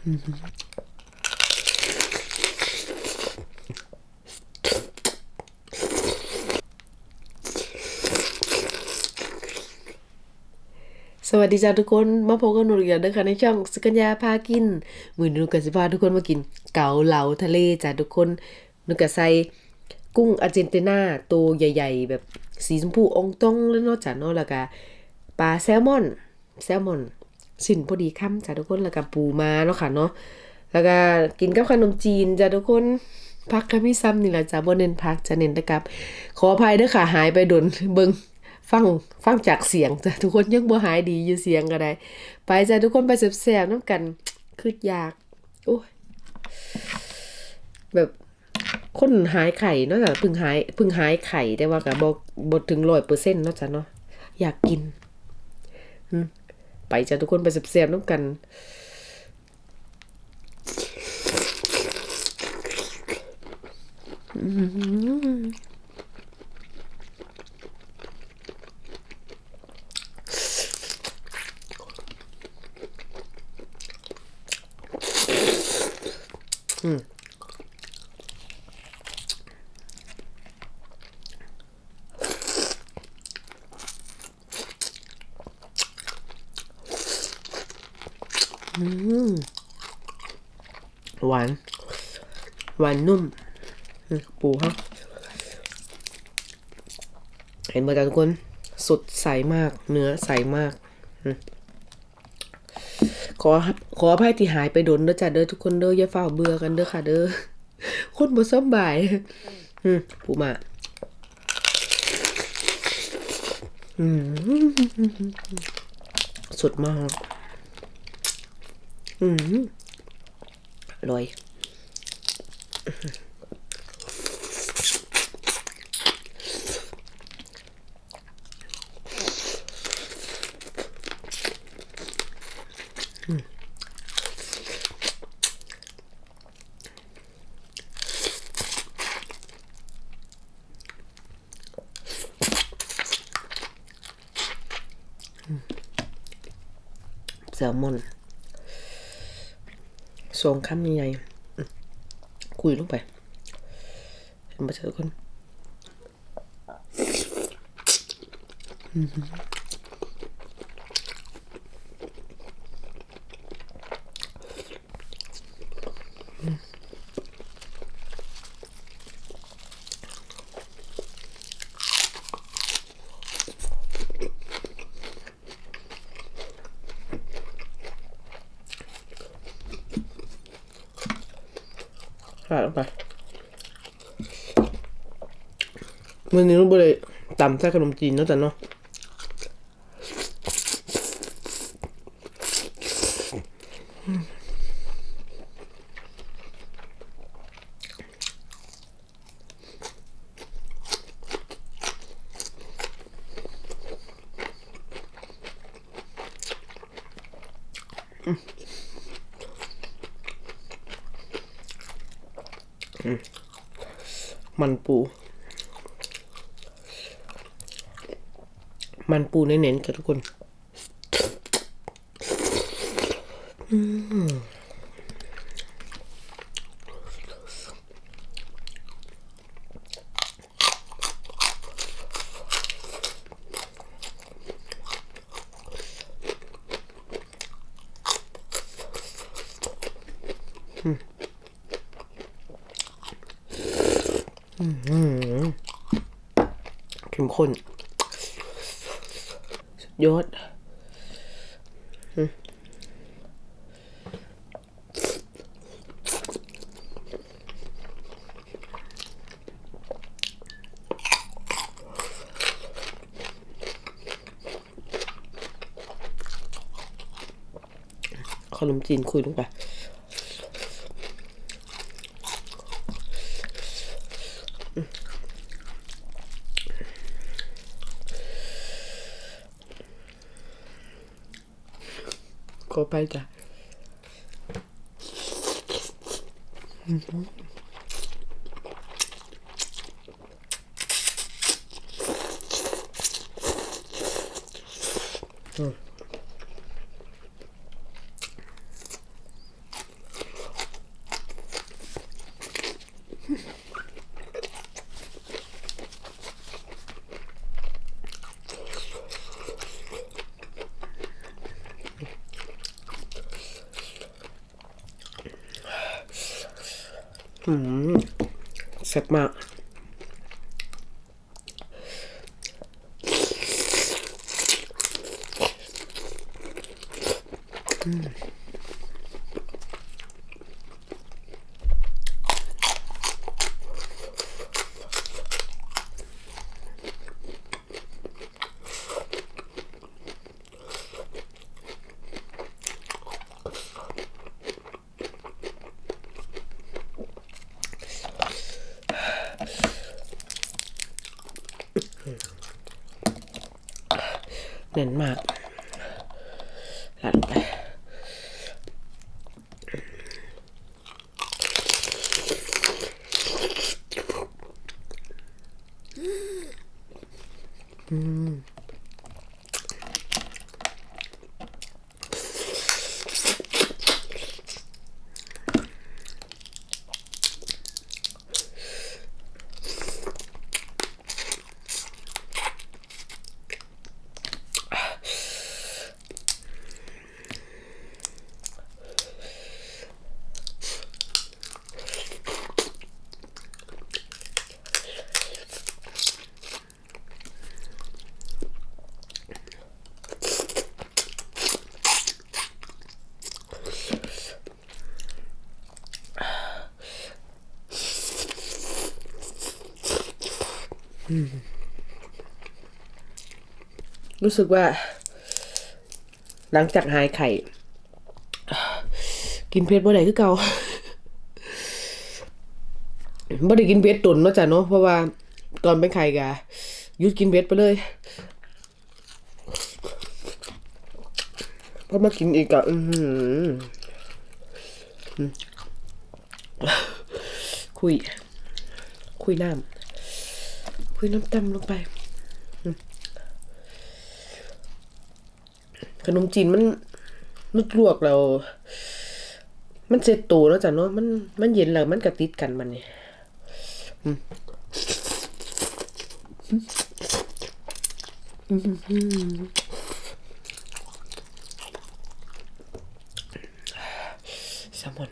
สวัสดีจ้าทุกคนมาพบกับหนูอีกแล้วนะคะในช่องสกัญญาพากินมือนหนูกับสิพาทุกคนมากิน เกาเหลาทะเลจ้าทุกคนหนูกับใส่กุ้งอาร์เจนตินาตัวใหญ่ ๆ แบบสีชมพูองตองแล้วเนาะจ้าเนาะแล้วก็ปลาแซลมอน แซลมอน สินพอดีค่ำจ้าทุกคนแล้วก็ปูมาเนาะค่ะเนาะแล้วก็กินกับขนมจีนจ้าทุกคนพักก็มีซ้ำนี่แหละจ้าบ่เน้นพักจะเน้นนะครับ ขออภัยเด้อค่ะหายไปดนเบิงฟังฟังจากเสียงจ้ะทุกคนยังบ่หายดีอยู่เสียงก็ได้ ไปจ้ะทุกคนไปแซ่บๆน้ำกันคืออยากโอ้ยแบบคนหายไข่เนาะจ้ะพึ่งหายพึ่งหายไข่แต่ว่าก็บ่บ่ถึง100%เนาะจ้ะเนาะอยากกินอืม ไปจ้ะทุกคนไปแซ่บๆน้ำกันอือ หวาน หวานนุ่ม ปูครับ เห็นไหมจ๊ะทุกคน สดใสมาก เนื้อใสมาก ขอครับขออภัยที่หายไปโดนเด้อจ้ะเด้อทุกคนเด้ออย่าเฝ้าเบื่อกันเด้อค่ะ เด้อ คนบ่สำบายปูมาสดมาก อืมอร่อยแซลมอน สองคำใหญ่ๆคุยลงไปเห็นไหมจ๊ะทุกคน ราดลงไปวันนี้ลูกบเลยตำใส่ขนมจีนเนาะจ๊ะเนาะอืม มันปู มันปูเน้นๆกันทุกคน เข้มข้นยอดขนมจีนคุยลงไป ขอ แซ่บมาก เน้นมากลัดลงไป รู้สึกว่า หลังจากหายไข่ กินเพชรบ่ได้คือเก่าบ่ได้กินเพชรตุนเนาะจ้ะเนาะเพราะว่าตอนเป็นไข่กะหยุดกินเพชรไปเลยพอมากินอีกอะอืมคุย คุยน้ำ คุยน้ำตำลงไป ขนมจีนมันมันลวกแล้วมันเสร็จตัวแล้วจ้ะเนาะมันมันเย็นแล้วมันก็ติดกันมันนี่อืมอืมแซลมอน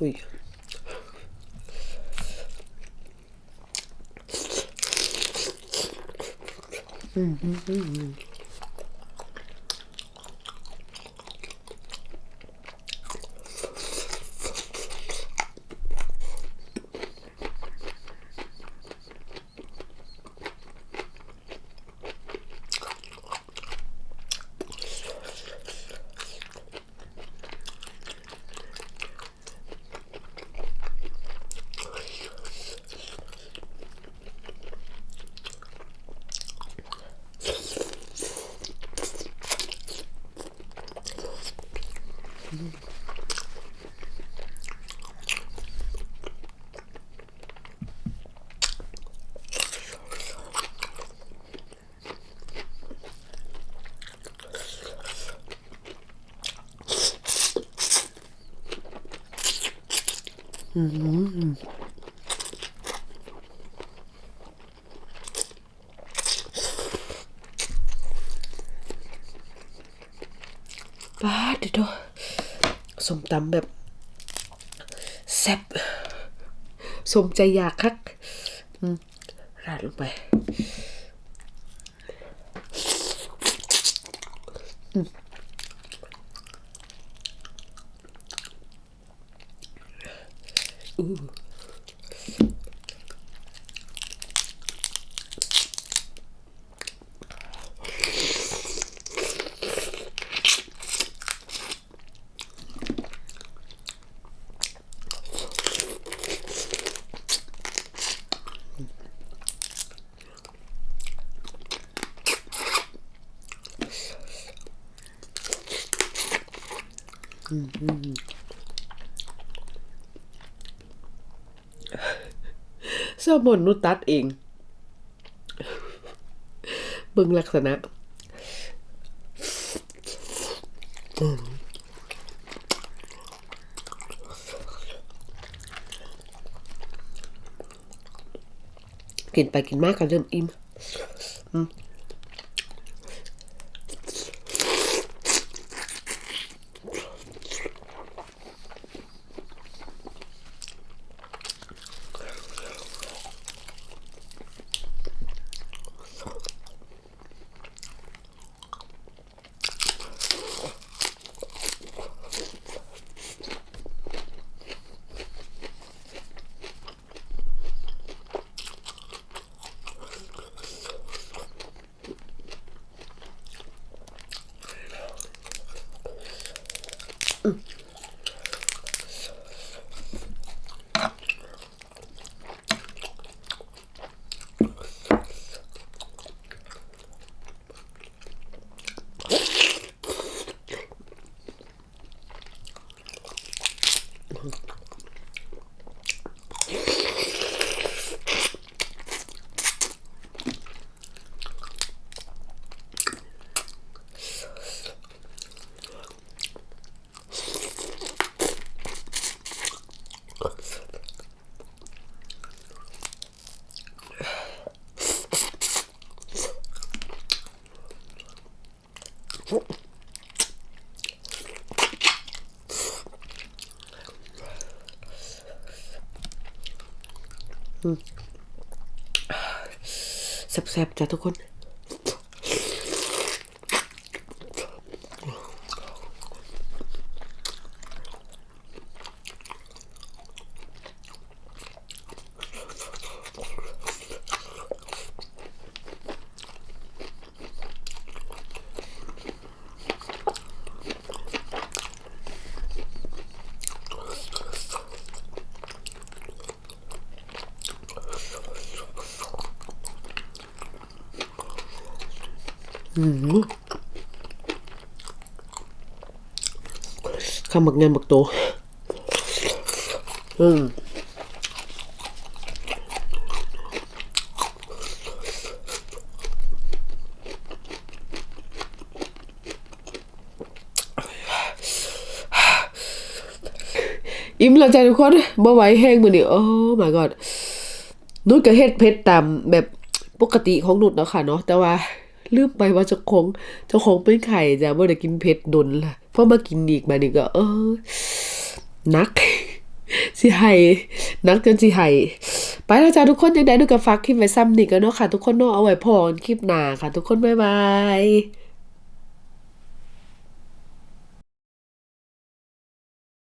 คุย ป้าดเดิโดสมตำแบบแซ่บสมใจอยากคักราดลงไป อืม 음. Mm-hmm. อบบนนุตัดเองเบิ่งลักษณะกินไปกินมากก็เริ่มอิ่ม แซ่บๆจ้ะทุกคน ข้าหมักงานหมักโต อืมอิ่มแล้วจ้ะทุกคนบ่ไหวแห้งมือนี้โอ้ my god นุชก็เฮ็ดเผ็ดตามแบบปกติของนุชเนาะค่ะเนาะแต่ว่า ลืมไปว่าเจ้าของเจ้าของเป็นไข่จ้ะบ่ได้กินเผ็ดดนล่ะพอมากินอีกมานี่ก็เออนักสิไห้นักจนสิไห้ไปแล้วจ้าทุกคนยังได๋นุชก็ฝากคลิปไว้ซ้ำนี่ก็เนาะค่ะ ทุกคนเนาะเอาไว้พอนคลิปหน้าค่ะ ทุกคนบ๊ายบาย